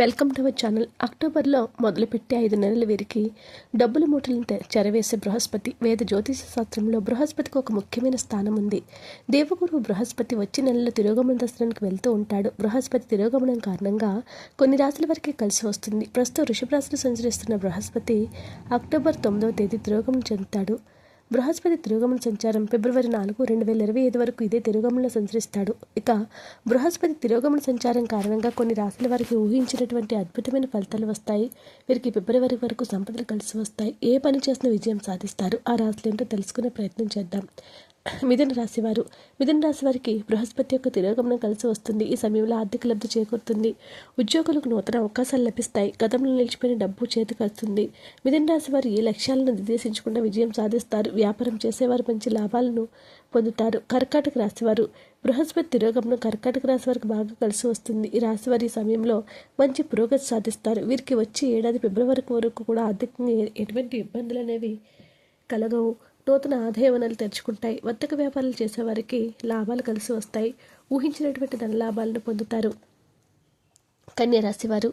Welcome to our channel. అక్టోబర్లో మొదలుపెట్టి ఐదు నెలల వీరికి డబ్బుల మూటలను చెరవేసే బృహస్పతి వేద జ్యోతిష శాస్త్రంలో బృహస్పతికి ఒక ముఖ్యమైన స్థానం ఉంది. దేవగురు బృహస్పతి వచ్చే నెలలో తిరోగమన దర్శనానికి వెళ్తూ ఉంటాడు. బృహస్పతి తిరోగమనం కారణంగా కొన్ని రాశుల వరకే కలిసి వస్తుంది. ప్రస్తుతం వృషభ రాశిలో సంచరిస్తున్న బృహస్పతి అక్టోబర్ తొమ్మిదవ తేదీ తిరోగమనం చెందుతాడు. బృహస్పతి తిరోగమన సంచారం ఫిబ్రవరి నాలుగు రెండు వేల ఇరవై ఐదు వరకు ఇదే తిరుగమనలో సంచరిస్తాడు. ఇక బృహస్పతి తిరోగమన సంచారం కారణంగా కొన్ని రాశుల వారికి ఊహించినటువంటి అద్భుతమైన ఫలితాలు వస్తాయి. వీరికి ఫిబ్రవరి వరకు సంపదలు కలిసి వస్తాయి. ఏ పని చేసిన విజయం సాధిస్తారు. ఆ రాశులు ఏంటో తెలుసుకునే ప్రయత్నం చేద్దాం. మిథున రాశివారు మిథున రాశి వారికి బృహస్పతి యొక్క తిరోగమనం కలిసి వస్తుంది. ఈ సమయంలో ఆర్థిక లబ్ధి చేకూరుతుంది. ఉద్యోగులకు నూతన అవకాశాలు లభిస్తాయి. గతంలో నిలిచిపోయిన డబ్బు చేతికి వస్తుంది. మిథున రాశి వారు ఈ లక్ష్యాలను నిర్దేశించకుండా విజయం సాధిస్తారు. వ్యాపారం చేసేవారు మంచి లాభాలను పొందుతారు. కర్కాటక రాశివారు బృహస్పతి తిరోగమనం కర్కాటక రాశి వారికి బాగా కలిసి వస్తుంది. ఈ రాశి వారి సమయంలో మంచి పురోగతి సాధిస్తారు. వీరికి వచ్చే ఏడాది ఫిబ్రవరి వరకు కూడా ఆర్థికంగా ఎటువంటి ఇబ్బందులు అనేవి కలగవు. నూతన ఆదాయ వనరులు తెరుచుకుంటాయి. వర్తక వ్యాపారాలు చేసేవారికి లాభాలు కలిసి వస్తాయి. ఊహించినటువంటి ధన లాభాలను పొందుతారు. కన్యరాశి వారు.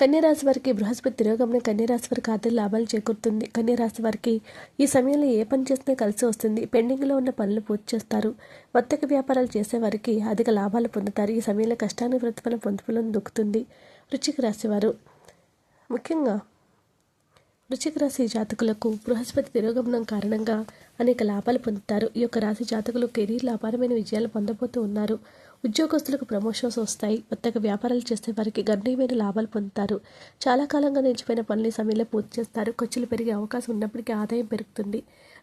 కన్యరాశి వారికి బృహస్పతి తిరోగమనం కన్యరాశి వారికి ఆర్థిక లాభాలు చేకూరుతుంది. కన్యరాశి వారికి ఈ సమయంలో ఏ పని చేసినా కలిసి వస్తుంది. పెండింగ్లో ఉన్న పనులు పూర్తి చేస్తారు. వర్తక వ్యాపారాలు చేసేవారికి అధిక లాభాలు పొందుతారు. ఈ సమయంలో కష్టాన్ని ప్రతిఫలం పొందుపులను దొక్కుతుంది. వృశ్చిక రాశివారు ముఖ్యంగా వృశ్చిక రాశి జాతకులకు బృహస్పతి తిరోగమనం కారణంగా అనేక లాభాలు పొందుతారు. ఈ యొక్క రాశి జాతకులు కెరీర్ లాభాలమైన విజయాలు పొందబోతూ ఉన్నారు. ఉద్యోగస్తులకు ప్రమోషన్స్ వస్తాయి. కొత్తగా వ్యాపారాలు చేసే వారికి గణనీయమైన లాభాలు పొందుతారు. చాలా కాలంగా నిలిచిపోయిన పనులు సమయంలో పూర్తి చేస్తారు. ఖర్చులు పెరిగే అవకాశం ఉన్నప్పటికీ ఆదాయం పెరుగుతుంది.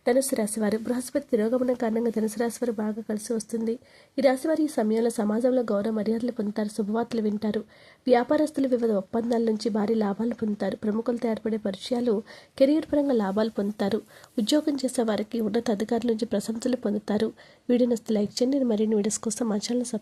ధనుసు రాశి వారు బృహస్పతి తిరోగమనం కారణంగా ధనుసు రాశి వారు బాగా కలిసి వస్తుంది. ఈ రాశి వారు ఈ సమయంలో సమాజంలో గౌరవ మర్యాదలు పొందుతారు. శుభవార్తలు వింటారు. వ్యాపారస్తులు వివిధ ఒప్పందాల నుంచి భారీ లాభాలు పొందుతారు. ప్రముఖులతో ఏర్పడే పరిచయాలు కెరీర్ పరంగా లాభాలు పొందుతారు. ఉద్యోగం చేసే వారికి ఉన్నత అధికారుల నుంచి ప్రశంసలు పొందుతారు. వీడియో లైక్ చేయండి. మరిన్ని వీడియోస్ కోసం మా ఛానల్